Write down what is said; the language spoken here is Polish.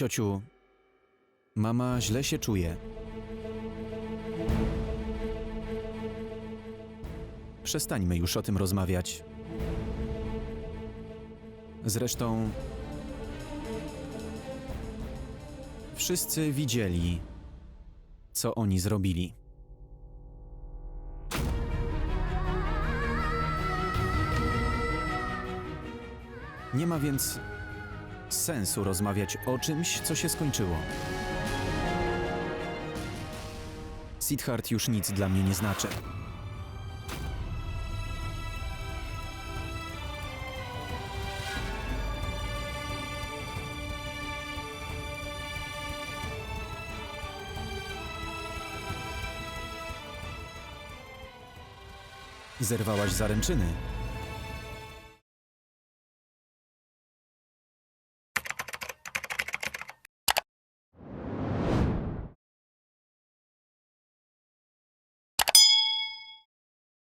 Ciociu, mama źle się czuje. Przestańmy już o tym rozmawiać. Zresztą. Wszyscy widzieli, co oni zrobili. Nie ma więc sensu rozmawiać o czymś, co się skończyło. Siddhart już nic dla mnie nie znaczy. Zerwałaś zaręczyny.